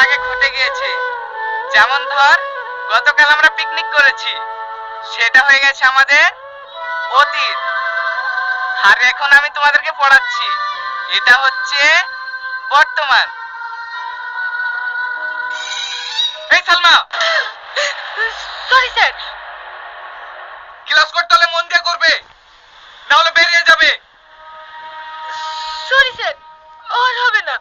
আগে ঘটে গিয়েছে। যেমন ধর গতকাল আমরা পিকনিক করেছি। সেটা হয়ে গেছে আমাদের অতীত। আর এখন আমি তোমাদেরকে পড়াচ্ছি। এটা হচ্ছে বর্তমান। এই সালমা! সরি স্যার ক্লাস করতে হলে মন দিয়ে করবে না হলে বেরিয়ে যাবে। সরি স্যার আর হবে না।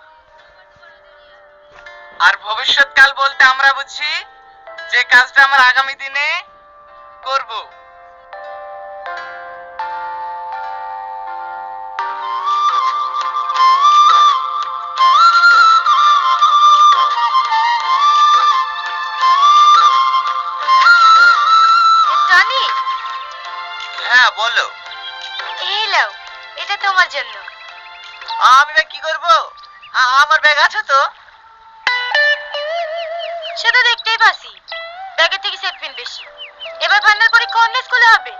আর ভবিষ্যৎকাল বলতে আমরা বুঝি যে কাজটা আমরা আগামী দিনে করব। টনি। হ্যাঁ বলো। এই লাও এটা তোমার জন্য। আমি কি করব? আমার ব্যাগ আছে তো। সেটা দেখতেই পাসি ব্যাগের থেকে সেট পিন বেশি। এবার ফাইনাল পরীক্ষা অন্য স্কুলে হবে।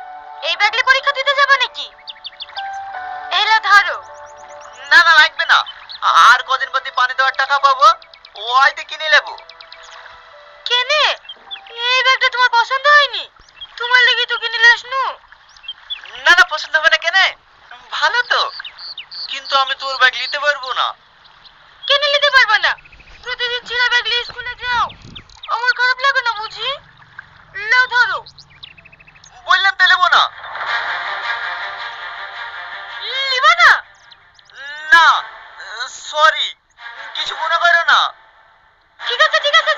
এই ব্যাগলে পরীক্ষা দিতে যাবে নাকি? এলা ধরো। না না লাগবে না। আর কদিন প্রতি পানি দেওয়ার টাকা পাবো। ওইতে কিনে নেব। কেনে? এই ব্যাগটা তোমার পছন্দ হয়নি? তোমার লেগে তো কিনে লাসনু না না পছন্দ হবে না কেনে? ভালো তো। কিন্তু আমি তোর ব্যাগ নিতে পারবে না। সরি কিছু মনে করো না। ঠিক আছে ঠিক আছে